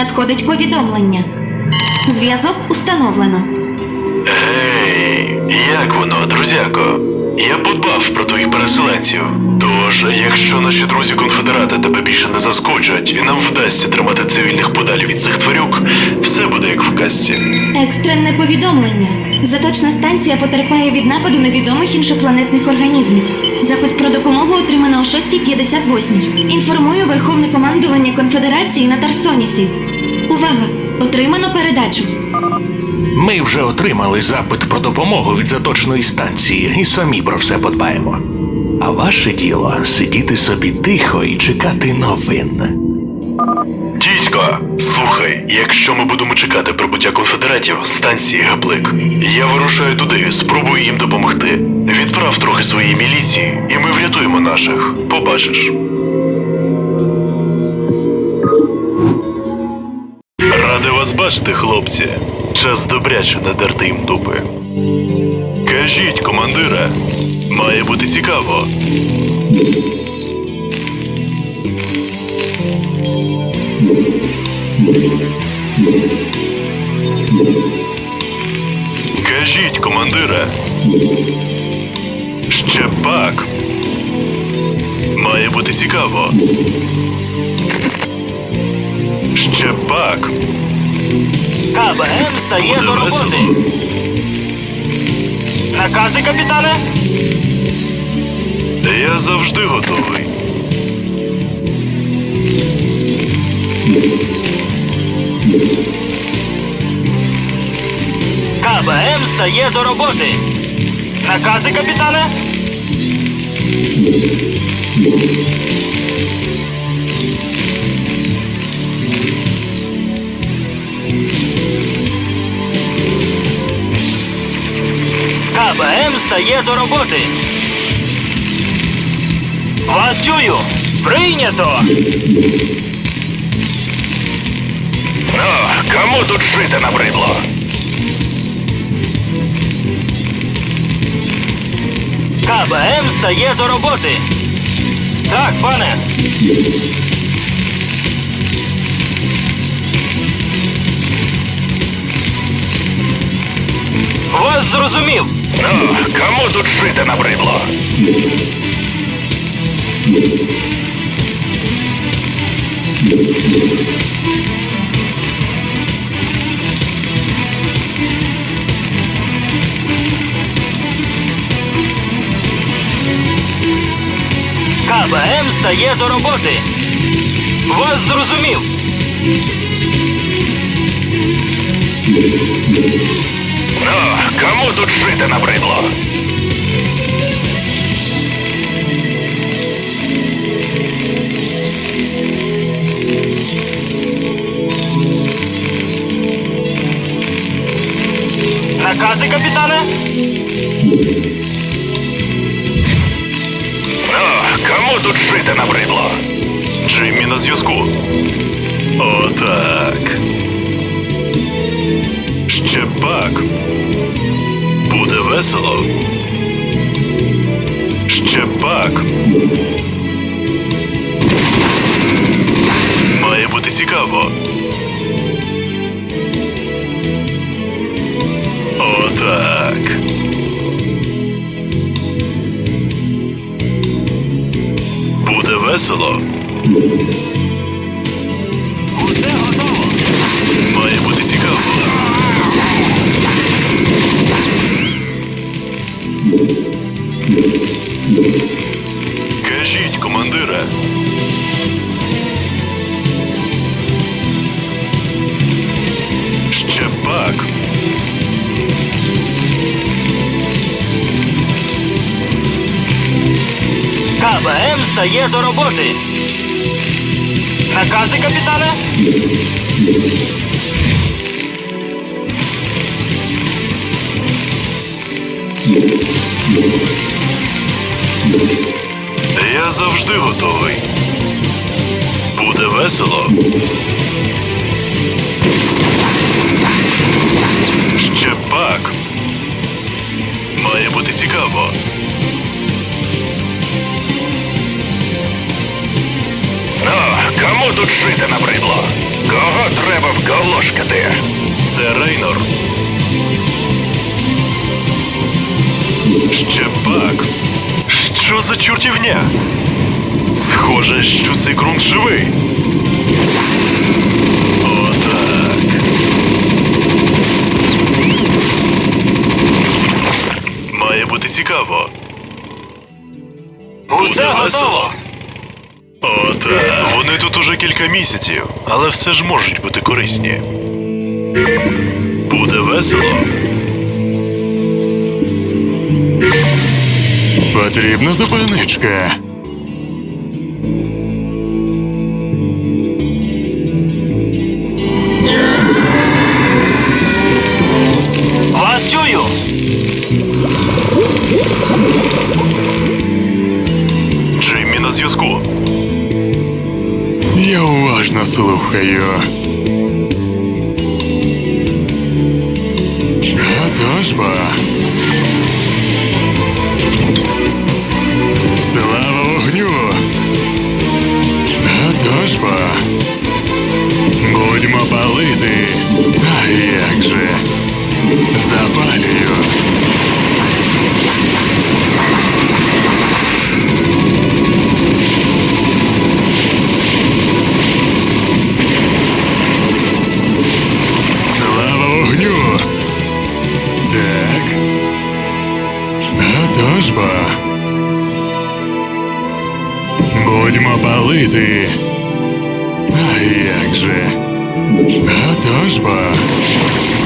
Надходить повідомлення. Зв'язок установлено. Гей, як воно, друзяко? Я подбав про твоїх переселенців. Тож, якщо наші друзі конфедерати тебе більше не заскочать, і нам вдасться тримати цивільних подалі від цих тварюк, все буде як в казці. Екстрене повідомлення. Заточна станція потерпає від нападу невідомих іншопланетних організмів. Запит про допомогу отримано о 6.58. Інформую Верховне командування Конфедерації на Тарсонісі. Увага! Отримано передачу. Ми вже отримали запит про допомогу від заточної станції і самі про все подбаємо. А ваше діло сидіти собі тихо і чекати новин. Дідько, слухай, якщо ми будемо чекати прибуття конфедератів станції Гаплик, я вирушаю туди, спробую їм допомогти. Відправ трохи своєї міліції, і ми врятуємо наших. Побачиш. Бачити, хлопці. Час добряче надерти їм дупи. Кажіть, командира, має бути цікаво. Кажіть, командира. Ще пак. Має бути цікаво. Ще пак. КБМ стає до роботи. Накази, капітане? Я завжди готовий. КБМ стає до роботи. Накази, капітане? Стає до роботи. Вас чую. Прийнято. Ну, кому тут жити набридло? КБМ стає до роботи. Так, пане. Вас зрозумів. Ну, кому тут жити набридло? КБМ стає до роботи. Вас зрозумів. Кому тут жити набридло? Накази, капітане? Ну, кому тут жити набридло? Джиммі на зв'язку. Отак. Ще пак. Буде весело. Ще пак. Має бути цікаво. Отак. Буде весело. Усе готово. Має бути цікаво. Стає до роботи. Накази, капітане? Я завжди готовий. Буде весело. Ще пак. Має бути цікаво. Кому тут жити набридло? Кого треба вколошкати? Це Рейнор. Ще пак. Що за чортівня? Схоже, що цей ґрунт живий. Отак. Має бути цікаво. Усе готово. Отак. Вони тут уже кілька місяців, але все ж можуть бути корисні. Буде весело. Потрібна запальничка. Слухаю. А то ж бо. Слава вогню. А то ж бо. Будьмо палити. А як же? Запалюю. А то ж бо. Будьмо палити. А як же? А то.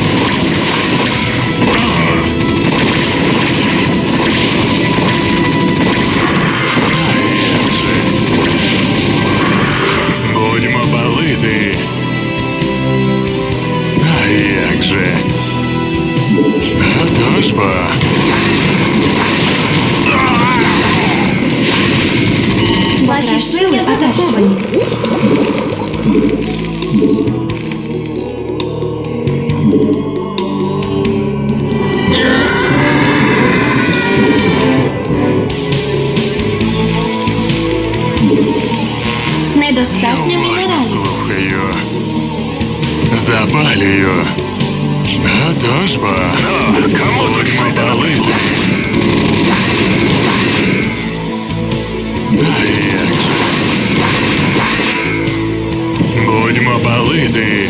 Палити.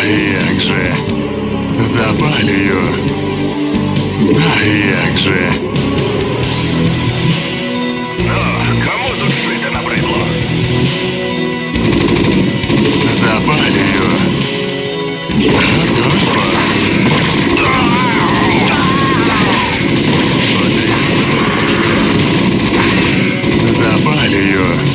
А як же? Запалюю. А як же? Ну, кому тут жити набридло? Запалюю. Бо. Запалюю.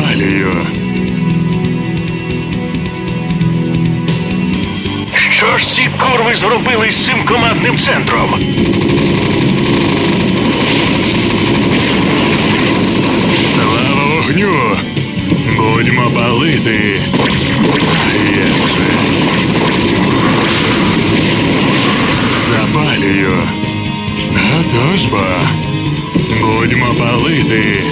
Запалюю. Що ж ці курви зробили з цим командним центром? Слава вогню! Будьмо палити. Запалюю. А то ж бо. Будьмо палити.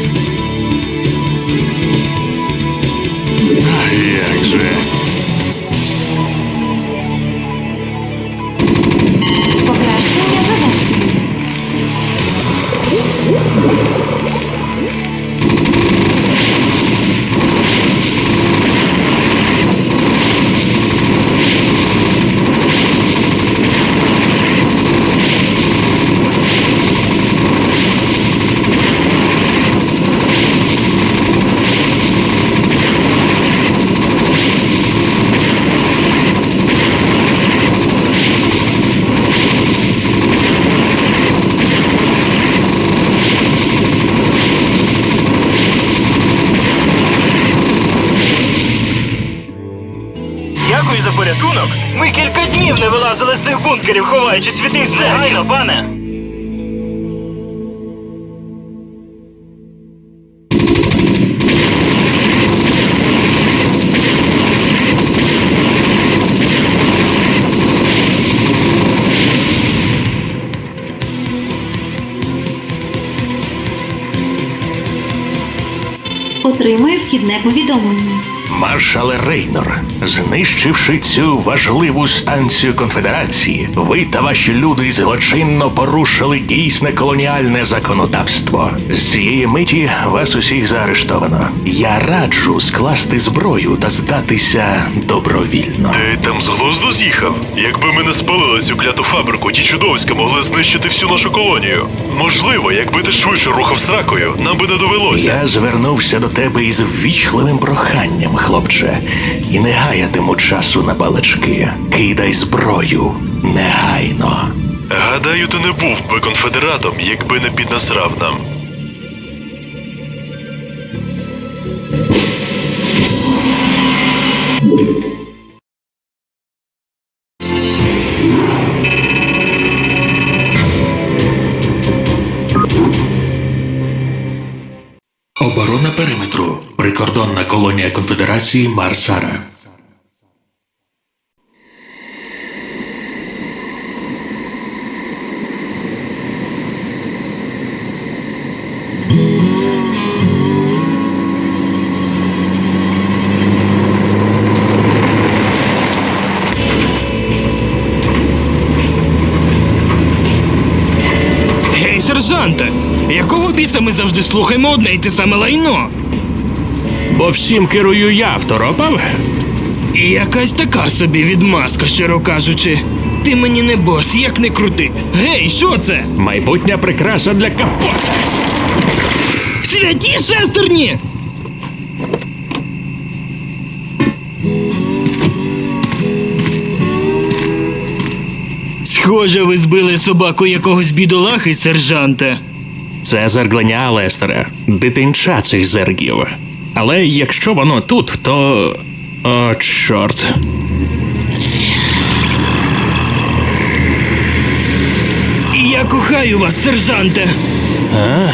Порятунок! Ми кілька днів не вилазили з цих бункерів, ховаючись від зерків. Негайно, пане! Отримую вхідне повідомлення. Маршале Рейнор, знищивши цю важливу станцію конфедерації, ви та ваші люди злочинно порушили дійсне колоніальне законодавство. З цієї миті вас усіх заарештовано. Я раджу скласти зброю та здатися добровільно. Ти там з глузду з'їхав? Якби ми не спалили цю кляту фабрику, ті чудовиська могли знищити всю нашу колонію. Можливо, якби ти швидше рухав сракою, нам би не довелося. Я звернувся до тебе із ввічливим проханням, хлопче, і не гаятиму часу на балачки. Кидай зброю негайно. Гадаю, ти не був би конфедератом, якби не піднасрав нам. Оборона периметру. Колонія Конфедерації Марсара. Гей, сержанте! Якого біса ми завжди слухаємо одне й те саме лайно? Бо всім керую я, второпав? Якась така собі відмазка, щиро кажучи. Ти мені не бос, як не крути. Гей, що це? Майбутня прикраса для капота. Святі шестерні! Схоже, ви збили собаку якогось бідолахи, сержанте. Це зерглення Лестера, дитинча цих зергів. Але якщо воно тут, то. О, чорт. Я кохаю вас, сержанте. А?